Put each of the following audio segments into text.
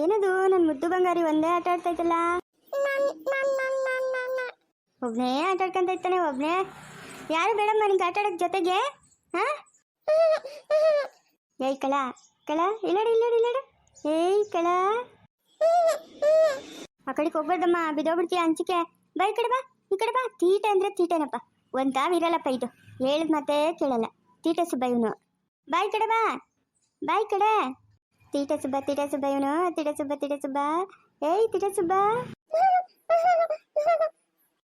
ಏನದು? ನನ್ನ ಮುದ್ದು ಬಂಗಾರಿ ಒಂದೇ ಆಟ ಆಡ್ತಾ ಇದ್ದಲ್ಲ ಒಬ್ನೇ ಆಟ ಆಡ್ಕೊಂತ ಇರ್ತಾನೆ ಒಬ್ನೇ. ಯಾರು ಬೇಡಮ್ಮ ನಿಂಗೆ ಆಟ ಆಡೋಕ್ ಜೊತೆಗೆ? ಹಾ? ಏಯ್ ಕಳ ಕಳ ಇಲ್ಲಡಿ ಇಲ್ಲಡಿ ಇಲ್ಲಡಿ ಏಯ್ ಕಳ. ಆ ಕಡೆಗೆ ಹೋಗ್ಬಾರ್ದಮ್ಮ ಬಿದ್ದೋಗ್ಬಿಡ್ತೀಯ ಅಂಚಿಕೆ. ಬಾ ಈ ಕಡೆ ಬಾ, ಈ ಕಡೆ ಬಾ. ತೀಟೆ ಅಂದ್ರೆ ತೀಟೆನಪ್ಪ. ಒಂದ್ ತಾವಿರಲ್ಲಪ್ಪ ಇದು. ಹೇಳಿದ ಮತ್ತೆ ಕೇಳಲ್ಲ. ತೀಟೆ ಸುಬ್ಬ ಇವನು ಬಾ ಈ ಕಡೆ ಬಾ. ಬಾಯ್ ಕಡೆ. ತೀಟೆ ಸುಬ್ಬ ತೀಟ ಸುಬ್ಬ ಇವನು ತೀಟ ಸುಬ್ಬ ತೀಟ ಸುಬ್ಬ ಏಯ್ ತೀಟ ಸುಬ್ಬ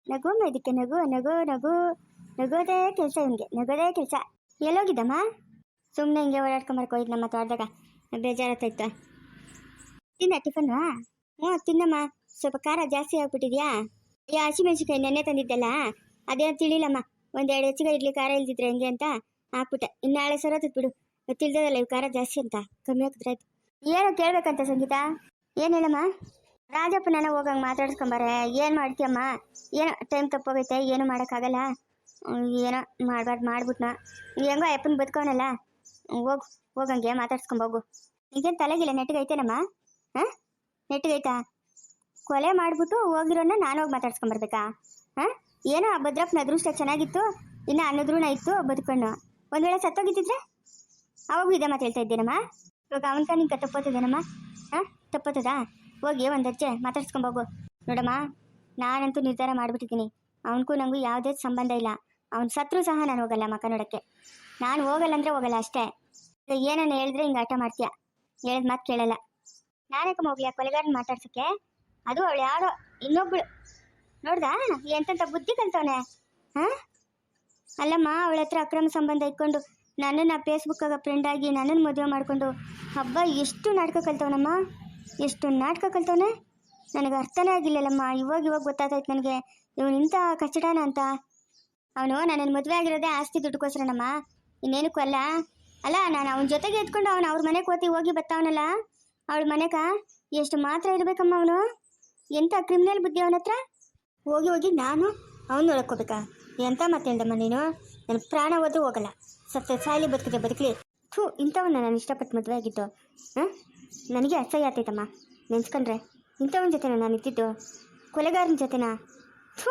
ನಗು ಇದಕ್ಕೆ? ನಗು ನಗು ನಗು. ನಗೋದೇ ಕೆಲಸ ಇವನಿಗೆ. ನಗೋದೇ ಕೆಲಸ. ಎಲ್ಲೋಗಿದ್ದಮ್ಮ? ಸುಮ್ಮನೆ ಹಿಂಗೆ ಓಡಾಡ್ಕೊಂಬರ್ಕೊ ಹೋಯ್ತು ನಮ್ಮ ತೋಟದಾಗ ಬೇಜಾರತ್ತಾಯ್ತು ತಿನ್ನ, ಟಿಫನ್ನು? ಹ್ಞೂ, ತಿನ್ನಮ್ಮ. ಸ್ವಲ್ಪ ಖಾರ ಜಾಸ್ತಿ ಆಗ್ಬಿಟ್ಟಿದ್ಯಾ? ಈ ಹಸಿಮೆಣ್ಸಿನ್ಕಾಯಿ ನೆನ್ನೆ ತಂದಿದ್ದಲ್ಲ, ಅದೇ ತಿಳಿಲಮ್ಮ. ಒಂದೆರಡು ಹೆಚ್ಚಿಗೆ ಇಡ್ಲಿ, ಖಾರ ಇಲ್ದಿದ್ರೆ ಹೆಂಗೆ ಅಂತ ಹಾಕ್ಬಿಟ್ಟೆ. ಇನ್ನು ನಾಳೆ ಸರೋತದ್ ಬಿಡು ತಿಳಿದದಲ್ಲ ಇವು ಖಾರ ಜಾಸ್ತಿ ಅಂತ. ಕಮ್ಮಿ ಹಾಕಿದ್ರಾಯ್ತು ಏನೋ ಕೇಳ್ಬೇಕಂತ ಸಂಗೀತ? ಏನು ಹೇಳಮ್ಮ? ರಾಜಪ್ಪನ ಹೋಗಂಗೆ ಮಾತಾಡ್ಸ್ಕೊಂಬಾರೆ. ಏನು ಮಾಡ್ತೀಯಮ್ಮ? ಏನು ಟೈಮ್ ತಪ್ಪೋಗೈತೆ, ಏನು ಮಾಡೋಕ್ಕಾಗಲ್ಲ. ಏನೋ ಮಾಡ್ಬಾರ್ದು ಮಾಡ್ಬಿಟ್ನ. ಹೆಂಗೋ ಅಪ್ಪನ ಬದುಕೋನಲ್ಲ ಹೋಗು, ಹೋಗಂಗೆ ಮಾತಾಡ್ಸ್ಕೊಂಬೋಗು ಈಗೇನು ತಲೆಗಿಲ್ಲ, ನೆಟ್ಟಿಗೈತೇನಮ್ಮ? ಹಾಂ? ನೆಟ್ಟಿಗೈತಾ? ಕೊಲೆ ಮಾಡಿಬಿಟ್ಟು ಹೋಗಿರೋನ ನಾನು ಹೋಗಿ ಮಾತಾಡ್ಸ್ಕೊಂಬರ್ಬೇಕಾ ಹಾಂ? ಏನೋ ಆ ಭದ್ರಪ್ಪನ ಅದೃಷ್ಟ ಚೆನ್ನಾಗಿತ್ತು, ಇನ್ನು ಅನ್ನದ್ರೂನ ಇತ್ತು ಬದುಕೊಂಡು ಒಂದು ವೇಳೆ ಸತ್ತೋಗಿದ್ದಿದ್ರೆ? ಅವಾಗೂ ಇದೆ ಮಾತು ಹೇಳ್ತಾ ಇದ್ದೇನಮ್ಮ. ಇವಾಗ ಅವನ್ಕ ನಿಂಗೆ ತಪ್ಪೋತದೇನಮ್ಮ ಹಾಂ ತಪ್ಪೋತದಾ ಹೋಗಿ ಒಂದು ಅಜ್ಜೆ ಮಾತಾಡ್ಸ್ಕೊಂಬೋಗು ನೋಡಮ್ಮ, ನಾನಂತೂ ನಿರ್ಧಾರ ಮಾಡಿಬಿಟ್ಟಿದ್ದೀನಿ. ಅವನಿಗೂ ನನಗೂ ಯಾವುದೇ ಸಂಬಂಧ ಇಲ್ಲ. ಅವ್ನು ಸತ್ರು ಸಹ ನಾನು ಹೋಗಲ್ಲ ಮಕ್ಕ ನೋಡೋಕ್ಕೆ ನಾನು ಹೋಗಲ್ಲ ಅಂದರೆ ಹೋಗಲ್ಲ ಅಷ್ಟೇ. ಏನನ್ನ ಹೇಳಿದ್ರೆ ಹಿಂಗೆ ಆಟ ಮಾಡ್ತೀಯ? ಹೇಳಿದ ಮಾತು ಕೇಳಲ್ಲ. ನಾನಕ್ಕೆ ಹೋಗ್ಲಿ, ಆ ಕೊಲೆಗಾರನ ಮಾತಾಡ್ಸೋಕ್ಕೆ? ಅದು ಅವಳು ಯಾರೋ, ಇನ್ನೊಬ್ಳು. ನೋಡ್ದಾ? ಎಂತಂತ ಬುದ್ಧಿ ಕಲ್ತವನೆ? ಹಾ ಅಲ್ಲಮ್ಮ ಅವಳ ಹತ್ರ ಅಕ್ರಮ ಸಂಬಂಧ ಇಟ್ಕೊಂಡು ನನ್ನನ್ನು ಫೇಸ್ಬುಕ್ಕಾಗ ಫ್ರೆಂಡ್ ಆಗಿ ನನ್ನನ್ನು ಮದುವೆ ಮಾಡಿಕೊಂಡು, ಹಬ್ಬ ಎಷ್ಟು ನಾಟಕ ಕಲ್ತವನಮ್ಮ? ಎಷ್ಟು ನಾಟಕ ಕಲ್ತವನೆ? ನನಗೆ ಅರ್ಥನೇ ಆಗಿಲ್ಲಲ್ಲಮ್ಮ. ಇವಾಗ ಇವಾಗ ಗೊತ್ತಾಗ್ತೈತೆ ನನಗೆ. ಇವನು ಇಂಥ ಕಚ್ಚಡಾನ ಅಂತ. ಅವನು ನನ್ನನ್ನು ಮದುವೆ ಆಗಿರೋದೇ ಆಸ್ತಿ ದುಡ್ಡುಗೋಸ್ಕರನಮ್ಮ. ಇನ್ನೇನಕ್ಕೂ ಅಲ್ಲ ಅಲ್ಲ, ನಾನು ಅವನ ಜೊತೆಗೆ ಎತ್ಕೊಂಡು ಅವನು ಅವ್ರ ಮನೆಗೆ ಓದಿ ಹೋಗಿ ಬರ್ತಾವನಲ್ಲ ಅವಳ ಮನೆಗ ಎಷ್ಟು ಮಾತ್ರ ಇರಬೇಕಮ್ಮ ಅವನು? ಎಂಥ ಕ್ರಿಮಿನಲ್ ಬುದ್ಧಿ ಅವನ ಹತ್ರ? ಹೋಗಿ ಹೋಗಿ ನಾನು ಅವನು ನೋಡ್ಕೋಬೇಕಾ ಎಂಥ ಮಾತೇಳ್ದಮ್ಮ ನೀನು? ನನ್ನ ಪ್ರಾಣ ಓದು ಹೋಗಲ್ಲ. ಸತ್ತ ಸಾಯಲಿ ಬದುಕಿದೆ ಬದುಕಲಿ. ಥೂ, ಇಂಥವನ್ನ ನಾನು ಇಷ್ಟಪಟ್ಟು ಮದುವೆ ಆಗಿದ್ದು, ಹಾಂ? ನನಗೆ ಅಸಹ್ಯ ಆತೈತಮ್ಮ ನೆನ್ಸ್ಕೊಂಡ್ರೆ. ಇಂಥವನ ಜೊತೆನ ನಾನು ಇದ್ದಿದ್ದು, ಕೊಲೆಗಾರನ ಜೊತೆನಾ? ಥೂ!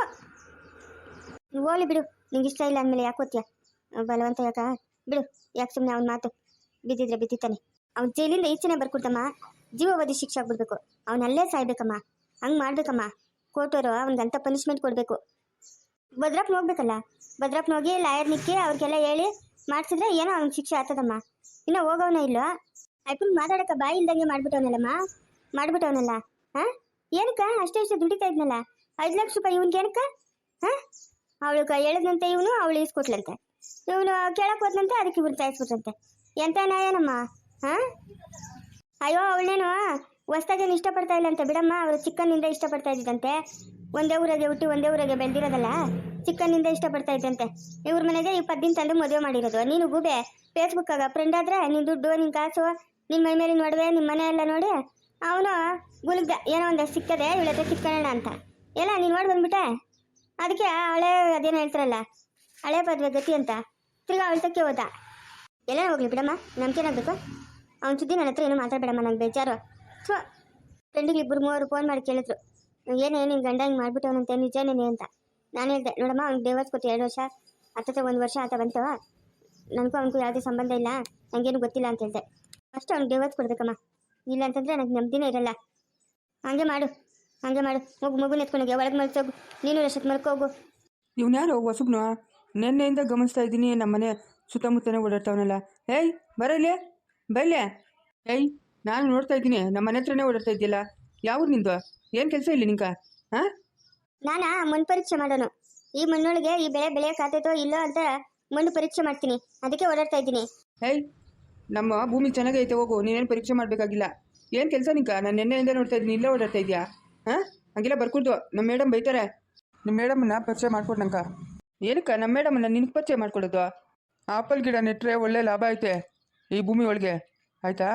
ಹೋಗ್ಲಿ ಬಿಡು, ನಿಂಗೆ ಇಷ್ಟ ಇಲ್ಲ ಅಂದಮೇಲೆ ಯಾಕೆ ಓದ್ತೀಯ? ಬಲವಂತ ಯಾಕ? ಬಿಡು, ಯಾಕೆ ಸುಮ್ಮನೆ ಅವ್ನ ಮಾತು? ಬಿದ್ದಿದ್ರೆ ಬಿದ್ದಿತ್ತಾನೆ ಅವ್ನು ಜೈಲಿಂದ ಈಚೆನೆ ಬರ್ಕೊಡ್ತಮ್ಮ ಜೀವಾವಧಿ ಶಿಕ್ಷೆ ಆಗ್ಬಿಡ್ಬೇಕು. ಅವನಲ್ಲೇ ಸಾಯ್ಬೇಕಮ್ಮ, ಹಂಗೆ ಮಾಡ್ಬೇಕಮ್ಮ. ಕೋರ್ಟವರು ಅವ್ನಿಗಂತ ಪನಿಷ್ಮೆಂಟ್ ಕೊಡಬೇಕು. ಭದ್ರಪ್ಪನ ಹೋಗ್ಬೇಕಲ್ಲ, ಭದ್ರಪ್ಪನ ಹೋಗಿ ಲಾಯರ್ ನಿಕ್ಕಿ ಅವ್ರಿಗೆಲ್ಲ ಹೇಳಿ ಮಾಡಿಸಿದ್ರೆ ಏನೋ ಅವ್ನ ಶಿಕ್ಷೆ ಆಗ್ತದಮ್ಮ. ಇನ್ನೂ ಹೋಗವನ ಇಲ್ಲೋ? ಅಯ್ಯಪ್ಪನ ಮಾತಾಡಕ್ಕೆ ಬಾಯಿ ಇಲ್ದಂಗೆ ಮಾಡ್ಬಿಟ್ಟವನಲ್ಲಮ್ಮ? ಮಾಡ್ಬಿಟ್ಟವನಲ್ಲ? ಹಾಂ? ಏನಕ್ಕ? ಅಷ್ಟೇ ಅಷ್ಟೇ ದುಡಿತಾ ಇದ್ನಲ್ಲ? ಐದು ಲಕ್ಷ ರೂಪಾಯಿ ಇವನ್ಗೆ ಏನಕ್ಕ? ಹಾಂ? ಅವಳು ಹೇಳಿದಂತೆ ಇವನು, ಅವಳು ಇಸ್ಕೊಟ್ಲಂತೆ ಇವನು ಕೇಳಕ್ ಹೋದ್ನಂತೆ, ಅದಕ್ಕೆ ಇವ್ರು ಸಾಯಿಸ್ಬಿಟ್ರಂತೆ. ಎಂತ ನಾಯನಮ್ಮ ಹಾಂ? ಅಯ್ಯೋ, ಅವಳೇನು ಹೊಸ್ದಾಗೇನು ಇಷ್ಟಪಡ್ತಾ ಇಲ್ಲಂತೆ ಬಿಡಮ್ಮ. ಅವರು ಚಿಕ್ಕನಿಂದ ಇಷ್ಟಪಡ್ತಾ ಇದ್ದಂತೆ. ಒಂದೇ ಊರಾಗೆ ಹುಟ್ಟಿ ಒಂದೇ ಊರಾಗೆ ಬೆಳೆದಿರೋದಲ್ಲ? ಚಿಕ್ಕನ್ನಿಂದ ಇಷ್ಟಪಡ್ತಾ ಇದ್ದಂತೆ. ಇವ್ರ ಮನೆಗೆ ಇಪ್ಪತ್ತು ದಿನ ತಂದು ಮದುವೆ ಮಾಡಿರೋದು. ನೀನು ಗೂಬೆ ಫೇಸ್ಬುಕ್ಕಾಗ ಫ್ರೆಂಡ್ ಆದ್ರೆ ನಿನ್ನ ದುಡ್ಡು ನಿನ್ನ ಕಾಸು ನಿಮ್ಮ ಮೈ ಮೇಲಿನ ಒಡವೆ ನಿಮ್ಮ ಮನೆ ಎಲ್ಲ ನೋಡಿ ಅವನು ಗುಲ್ಗ್ದ. ಏನೋ ಒಂದು ಸಿಕ್ಕದೆ, ಇವಳ ಕಿತ್ಕೊಳ್ಳೋಣ ಅಂತ. ಎಲ್ಲ ನೀನು ನೋಡಿ ಬಂದ್ಬಿಟ್ಟೆ? ಅದಕ್ಕೆ ಹಳೆ ಅದೇನು ಹೇಳ್ತಾರಲ್ಲ, ಹಳೆ ಪದ್ವೆ ಗತಿ ಅಂತ. ತಿರ್ಗಾ ಅವಳ ತಕ್ಕೆ ಹೋದ. ಎಲ್ಲ ಹೋಗ್ಲಿ ಬಿಡಮ್ಮ ನಮ್ಗೇನಾಗಬೇಕು ಅವ್ನ ಸುದ್ದಿ ನನ್ನ ಹತ್ರ ಏನು ಮಾತಾಡಬೇಡಮ್ಮ ನಂಗೆ ಬೇಜಾರು. ಸೊ ಫ್ರೆಂಡಿಗೆ ಇಬ್ಬರು ಮೂವರು ಫೋನ್ ಮಾಡಿ ಕೇಳಿದ್ರು. ಏನೇ ನಿನ್ನ ಗಂಡ ಹಿಂಗೆ ಮಾಡ್ಬಿಟ್ಟವನಂತೆ, ನಿಜನೇನೆ ಅಂತ. ನಾನು ಹೇಳ್ದೆ, ನೋಡಮ್ಮ, ಅವ್ನಿಗೆ ಡೈವರ್ಸ್ ಕೊಟ್ಟು ಎರಡು ವರ್ಷ ಹತ್ತತ್ರ ಒಂದು ವರ್ಷ ಆತ ಬಂತವ ನನಗೂ ಅವನಿಗೂ ಯಾವುದೇ ಸಂಬಂಧ ಇಲ್ಲ ನನಗೇನು ಗೊತ್ತಿಲ್ಲ ಅಂತ ಹೇಳ್ದೆ. ಫಸ್ಟ್ ಅವ್ನಿಗೆ ಡೈವರ್ಸ್ ಕೊಡ್ಬೇಕಮ್ಮ. ಇಲ್ಲ ಅಂತಂದರೆ ನನಗೆ ನೆಮ್ಮದಿನೇ ಇರಲ್ಲ. ಹಂಗೆ ಮಾಡು ಹಂಗೆ ಮಾಡು. ಮಗು, ಮಗುನ ಎತ್ಕೊಂಡೋಗಿ ಒಳಗೆ ಮಲ್ಸೋಗು ನೀನು ರಶತ್ ಮಲ್ಕೋಗು ಇವನು ಯಾರು ಹೊಸಬ್ನು ನಿನ್ನೆಯಿಂದ ಗಮನಿಸ್ತಾ ಇದ್ದೀನಿ ನಮ್ಮ ಮನೆ ಸುತ್ತಮುತ್ತನೇ ಓಡಾಡ್ತಾವನಲ್ಲ. ಏಯ್ ಬರಲೇ ಬರಲೇ ಏಯ್, ನಾನು ನೋಡ್ತಾ ಇದ್ದೀನಿ ನಮ್ಮ ಮನೆ ಹತ್ರನೇ ಓಡಾಡ್ತಾ ಇದೆಯಲ್ಲ ಯಾವ ನಿಂದು? ಏನು ಕೆಲಸ ಇಲ್ಲ ನಿಂಕ ಹಾಂ? ನಾನಾ ಮಣ್ಣು ಪರೀಕ್ಷೆ ಮಾಡೋನು. ಈ ಮಣ್ಣೊಳಗೆ ಈ ಬೆಳೆ ಬೆಳೆಯೋಕ್ಕಾಗ್ತೈತೋ ಇಲ್ಲೋ ಅಂತ ಮಣ್ಣು ಪರೀಕ್ಷೆ ಮಾಡ್ತೀನಿ. ಅದಕ್ಕೆ ಓಡಾಡ್ತಾ ಇದ್ದೀನಿ. ಹೇ ನಮ್ಮ ಭೂಮಿ ಚೆನ್ನಾಗೈತೆ ಹೋಗು, ನೀನೇನು ಪರೀಕ್ಷೆ ಮಾಡಬೇಕಾಗಿಲ್ಲ. ಏನು ಕೆಲಸ ನಿಂಕ? ನಾನು ನಿನ್ನೆಯಿಂದ ನೋಡ್ತಾ ಇದ್ದೀನಿ, ಇಲ್ಲೇ ಓಡಾಡ್ತಾ ಇದೆಯಾ ಹಾಂ? ಹಂಗೆಲ್ಲ ಬರ್ಕೊಡ್ದು ನಮ್ಮ ಮೇಡಮ್ ಬೈತಾರೆ. ನಿಮ್ಮ ಮೇಡಮನ್ನ ಪರಿಚಯ ಮಾಡ್ಕೊಡ್ನಂಕ ಏನಕ್ಕ ನಮ್ಮ ಮೇಡಮನ್ನ ನಿನಗೆ ಪರಿಚಯ ಮಾಡ್ಕೊಡೋದು? ಆಪಲ್ ಗಿಡ ನೆಟ್ಟರೆ ಒಳ್ಳೆ ಲಾಭ ಐತೆ, ಈ ಭೂಮಿ ಒಳಗೆ. ಆಯ್ತಾ?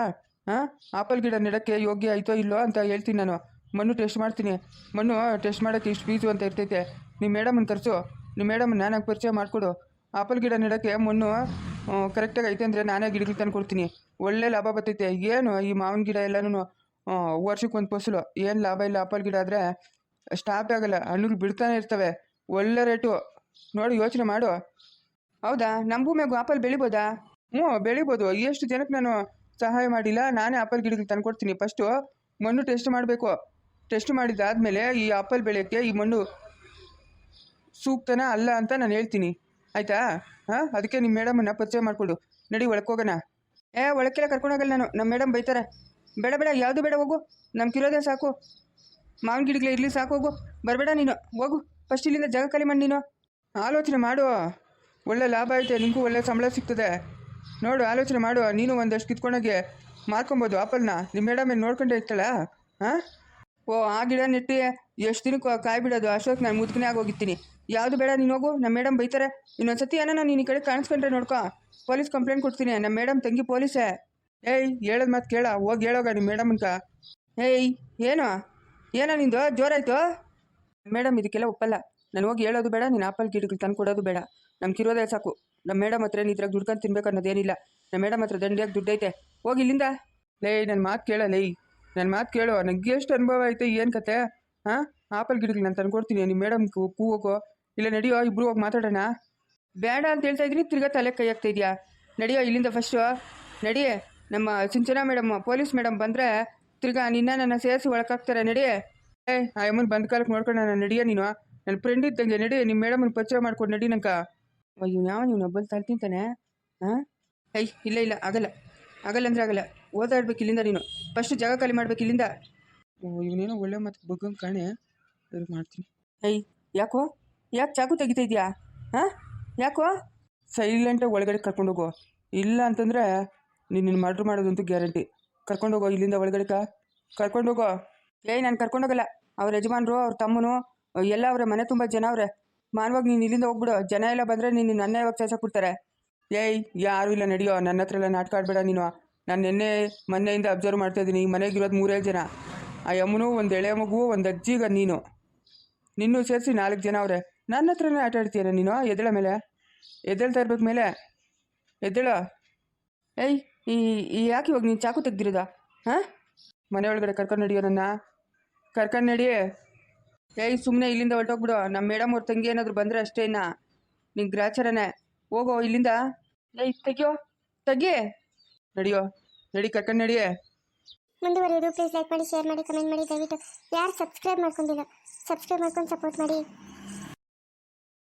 ಹಾಂ? ಆಪಲ್ ಗಿಡ ನೆಡೋಕ್ಕೆ ಯೋಗ್ಯ ಆಯ್ತೋ ಇಲ್ಲೋ ಅಂತ ಹೇಳ್ತೀನಿ ನಾನು. ಮಣ್ಣು ಟೆಸ್ಟ್ ಮಾಡ್ತೀನಿ. ಮಣ್ಣು ಟೆಸ್ಟ್ ಮಾಡೋಕ್ಕೆ ಇಷ್ಟು ಫೀಸು ಅಂತ ಇರ್ತೈತೆ. ನಿಮ್ಮ ಮೇಡಮನ್ನ ಕರೆಸು. ನಿಮ್ಮ ಮೇಡಮ್ ನಾನಾಗಿ ಪರಿಚಯ ಮಾಡಿಕೊಡು. ಆಪಲ್ ಗಿಡ ನೆಡೋಕ್ಕೆ ಮಣ್ಣು ಕರೆಕ್ಟಾಗಿ ಐತೆ ಅಂದರೆ ನಾನೇ ಗಿಡಗಳು ತಂದು ಕೊಡ್ತೀನಿ. ಒಳ್ಳೆ ಲಾಭ ಬರ್ತೈತೆ. ಏನು ಈ ಮಾವಿನ ಗಿಡ ಎಲ್ಲನೂ ವರ್ಷಕ್ಕೆ ಒಂದು ಫಸಲು. ಏನು ಲಾಭ ಇಲ್ಲ ಆಪಲ್ ಗಿಡ ಆದರೆ ಸ್ಟಾಪ್ ಆಗಲ್ಲ. ಹಣ್ಣುಗಳು ಬಿಡ್ತಾನೆ ಇರ್ತವೆ. ಒಳ್ಳೆ ರೇಟು. ನೋಡಿ, ಯೋಚನೆ ಮಾಡು. ಹೌದಾ? ನಮ್ಮ ಭೂಮಿಯಾಗೂ ಆಪಲ್ ಬೆಳಿಬೋದಾ? ಹ್ಞೂ, ಬೆಳಿಬೋದು. ಎಷ್ಟು ಜನಕ್ಕೆ ನಾನು ಸಹಾಯ ಮಾಡಿಲ್ಲ, ನಾನೇ ಆಪಲ್ ಗಿಡಗಳು ತಂದ್ಕೊಡ್ತೀನಿ. ಫಸ್ಟು ಮಣ್ಣು ಟೆಸ್ಟ್ ಮಾಡಬೇಕು. ಟೆಸ್ಟ್ ಮಾಡಿದ್ದಾದಮೇಲೆ ಈ ಆಪಲ್ ಬೆಳೆಯೋಕ್ಕೆ ಈ ಮಣ್ಣು ಸೂಕ್ತನ ಅಲ್ಲ ಅಂತ ನಾನು ಹೇಳ್ತೀನಿ. ಆಯಿತಾ? ಹಾಂ? ಅದಕ್ಕೆ ನಿಮ್ಮ ಮೇಡಮನ್ನು ಪರಿಚಯ ಮಾಡಿಕೊಡು. ನಡಿ ಒಳಕೋಗೋಣ ಏ, ಒಳಕ್ಕೆಲ್ಲ ಕರ್ಕೊಂಡೋಗಲ್ಲ ನಾನು. ನಮ್ಮ ಮೇಡಮ್ ಬೈತಾರೆ. ಬೇಡ ಬೇಡ, ಯಾವುದು ಬೇಡ ಹೋಗು. ನಮ್ಮ ಕಿರೋದೇ ಸಾಕು. ಮಾವಿನ ಗಿಡಗಳೇ ಇರಲಿ, ಸಾಕು, ಹೋಗು. ಬರಬೇಡ ನೀನು. ಹೋಗು. ಫಸ್ಟ್ ಇಲ್ಲಿಂದ ಜಾಗ ಖಾಲಿ ಮಾಡಿ ನೀನು. ಆಲೋಚನೆ ಮಾಡು. ಒಳ್ಳೆ ಲಾಭ ಐತೆ, ನಿಂಗೂ ಒಳ್ಳೆ ಸಂಬಳ ಸಿಗ್ತದೆ. ನೋಡು, ಆಲೋಚನೆ ಮಾಡು. ನೀನು ಒಂದಷ್ಟು ಕಿತ್ಕೊಂಡೋಗಿ ಮಾರ್ಕೊಬೋದು ಆಪಲ್ನ. ನಿಮ್ಮ ಮೇಡಮ್ ಏನು ನೋಡ್ಕೊಂಡೇ ಇರ್ತಾಳ? ಹಾಂ? ಓ, ಆ ಗಿಡ ನೆಟ್ಟಿ ಎಷ್ಟು ದಿನಕ್ಕೆ ಕಾಯಿ ಬಿಡೋದು. ಅಶೋಕ್, ನಾನು ಮುದುಕನೇ ಆಗೋಗಿರ್ತೀನಿ ಯಾವುದು ಬೇಡ, ನೀನು ಹೋಗು. ನಮ್ಮ ಮೇಡಮ್ ಬೈತಾರೆ. ಇನ್ನೊಂದ್ಸತಿ ಏನೋ ನಾನು ಈ ಕಡೆ ಕಾಣಿಸ್ಕೊಂಡ್ರೆ ನೋಡ್ಕೊ. ಪೊಲೀಸ್ ಕಂಪ್ಲೇಂಟ್ ಕೊಡ್ತೀನಿ. ನಮ್ಮ ಮೇಡಮ್ ತಂಗಿ ಪೊಲೀಸೇ. ಏಯ್, ಹೇಳೋದು ಮಾತು ಕೇಳ. ಹೋಗಿ ಹೇಳೋಗ ನಿಮ್ಮ ಮೇಡಮ್ ಅನ್ಕ ಏಯ್, ಏನೋ? ಏನೋ ನಿಂದು? ಜೋರಾಯ್ತು? ಮೇಡಮ್, ಇದಕ್ಕೆಲ್ಲ ಒಪ್ಪಲ್ಲ. ನಾನು ಹೋಗಿ ಹೇಳೋದು ಬೇಡ. ನೀನು ಆಪಲ್ ಗಿಡಗಳು ತಂದು ಕೊಡೋದು ಬೇಡ. ನಮ್ಗೆ ಇರೋದೇ ಸಾಕು. ನಮ್ಮ ಮೇಡಮ್ ಹತ್ರ ಇದ್ರಾಗ ದುಡ್ಕೊಂಡು ತಿನ್ಬೇಕು ಅನ್ನೋದೇನಿಲ್ಲ ನಮ್ಮ ಮೇಡಮ್ ಹತ್ರ ದಂಡಿಯಾಗಿ ದುಡ್ಡೈತೆ. ಹೋಗಿ ಇಲ್ಲಿಂದ. ಲೇ ನನ್ನ ಮಾತು ಕೇಳ ಲೇ. ನನ್ನ ಮಾತು ಕೇಳು ನನಗೆ ಎಷ್ಟು ಅನುಭವ ಐತೆ, ಏನು ಕತೆ? ಹಾಂ? ಆಪಲ್ ಗಿಡಗಳು ನಾನು ತಂದ್ಕೊಡ್ತೀನಿ ನಿಮ್ಮ ಮೇಡಮ್ ಕೂಗೋಕೋ ಇಲ್ಲ, ನಡೆಯೋ ಇಬ್ಬರು ಹೋಗಿ ಮಾತಾಡೋಣ. ಬೇಡ ಅಂತ ಹೇಳ್ತಾ ಇದ್ದೀನಿ, ತಿರ್ಗಾ ತಲೆ ಕೈ ಆಗ್ತಾ ಇದೆಯಾ? ನಡೆಯೋ, ಇಲ್ಲಿಂದ ಫಸ್ಟು ನಡಿ, ನಮ್ಮ ಸಿಂಚನಾ ಮೇಡಮ್, ಪೊಲೀಸ್ ಮೇಡಮ್ ಬಂದರೆ ತಿರ್ಗಾ ನಿನ್ನ ನನ್ನ ಸೇರಿಸಿ ಒಳಕಾಗ್ತಾರೆ ನಡಿ. ಏ, ಆ ಅಮ್ಮನ ಬಂದ ಕಾಲಕ್ಕೆ ನೋಡ್ಕೊಂಡು ನಾನು ನಡೆಯೋ ನೀನು. ನನ್ನ ಫ್ರೆಂಡ್ ಇದ್ದಂಗೆ ನಡಿ ನಿಮ್ಮ ಮೇಡಮನ್ನ ಪರಿಚಯ ಮಾಡ್ಕೊಂಡು ನಡಿ ನಂಕ ಅಯ್ಯೋ ಯಾವ ನೀವು ಒಬ್ಬಲ್ಲಿ ತಲೆ ತಿಂತಾನೆ? ಹಾಂ? ಏಯ್, ಇಲ್ಲ ಇಲ್ಲ, ಆಗಲ್ಲ. ಆಗಲ್ಲ ಅಂದರೆ ಆಗಲ್ಲ. ಓದಾಡ್ಬೇಕು ಇಲ್ಲಿಂದ ನೀನು. ಫಸ್ಟ್ ಜಾಗ ಖಾಲಿ ಮಾಡ್ಬೇಕು ಇಲ್ಲಿಂದ. ಓ ಇವನೇನೋ ಒಳ್ಳೆ ಮತ್ತೆ ಬಗ್ಗಂಗೆ ಕಾಣೆ. ಇವ್ರಿಗೆ ಮಾಡ್ತೀನಿ. ಏಯ್ ಯಾಕೋ? ಯಾಕೆ ಚಾಕು ತೆಗಿತಾ ಇದೆಯಾ? ಹಾಂ? ಯಾಕೋ? ಸೈಲೆಂಟಾಗಿ ಒಳಗಡೆ ಕರ್ಕೊಂಡೋಗು ಇಲ್ಲ ಅಂತಂದರೆ ನೀನು ನಿನ್ನ ಮರ್ಡ್ರ್ ಮಾಡೋದಂತೂ ಗ್ಯಾರಂಟಿ. ಕರ್ಕೊಂಡೋಗೋ ಇಲ್ಲಿಂದ ಒಳಗಡೆ ಕರ್ಕೊಂಡು ಕರ್ಕೊಂಡೋಗೋ ಏಯ್ ನಾನು ಕರ್ಕೊಂಡೋಗಲ್ಲ ಅವ್ರ ಯಜಮಾನ್ರು ಅವ್ರ ತಮ್ಮನು ಎಲ್ಲ ಅವರ ಮನೆ ತುಂಬ ಜನ ಅವ್ರೆ. ಮಾನವಾಗಿ ನೀನು ಇಲ್ಲಿಂದ ಹೋಗ್ಬಿಡು. ಜನ ಎಲ್ಲ ಬಂದರೆ ನೀನು ನನ್ನ ಯಾವಾಗ ಚಾಚಾಕ್ಬಿಡ್ತಾರೆ ಏಯ್ ಯಾರೂ ಇಲ್ಲ ನಡೆಯೋ. ನನ್ನ ಹತ್ರ ಎಲ್ಲ ನಾಟಕ ಆಡಬೇಡ ನೀನು. ನಾನು ನಿನ್ನೆ ಮೊನ್ನೆಯಿಂದ ಅಬ್ಸರ್ವ್ ಮಾಡ್ತಾ ಇದ್ದೀನಿ. ಈ ಮನೆಗಿರೋದು ಮೂರೇ ಜನ. ಆ ಯಮ್ಮನು ಒಂದು ಎಳೆ ಮಗು ಒಂದು ಅಜ್ಜಿಗ ನೀನು. ನಿನ್ನೂ ಸೇರಿಸಿ ನಾಲ್ಕು ಜನ ಅವ್ರೆ. ನನ್ನ ಹತ್ರನೇ ಆಟ ಆಡ್ತೀಯ ನೀನು? ಎದ್ದೇಳ ಮೇಲೆ. ಎದ್ದೇಳ್ತಾ ಇರ್ಬೇಕು ಮೇಲೆ. ಎದ್ದೇಳ. ಏಯ್, ಈ ಯಾಕೆ ಇವಾಗ ನೀನು ಚಾಕು ತೆಗ್ದಿರೋದ? ಹಾಂ? ಮನೆ ಒಳಗಡೆ ಕರ್ಕೊಂಡು ನಡಿಯೋ ನನ್ನ? ಕರ್ಕೊಂಡು ನಡಿ. ಏಯ್ ಸುಮ್ಮನೆ ಇಲ್ಲಿಂದ ಹೊರಟೋಗ್ಬಿಡು. ನಮ್ಮ ಮೇಡಮ್ ಅವ್ರ ತಂಗಿ ಏನಾದರೂ ಬಂದರೆ ಅಷ್ಟೇ ಇನ್ನ. ನಿಂಗೆ ಗ್ರಾಚಾರನೇ. ಹೋಗೋ ಇಲ್ಲಿಂದ. ಏಯ್, ತೆಗಿಯೋ. ತೆಗಿ ನಡಿಯೋ, ನಡಿ ಕರ್ಕೊಂಡು ನಡಿಯೇ. ಮುಂದುವರಿಯೋದು ಪ್ಲೀಸ್ ಲೈಕ್ ಮಾಡಿ ಶೇರ್ ಮಾಡಿ ಕಮೆಂಟ್ ಮಾಡಿ, ದಯವಿಟ್ಟು ಯಾರು ಸಬ್ಸ್ಕ್ರೈಬ್ ಮಾಡ್ಕೊಂಡಿಲ್ಲ ಸಬ್ಸ್ಕ್ರೈಬ್ ಮಾಡ್ಕೊಂಡು ಸಪೋರ್ಟ್ ಮಾಡಿ.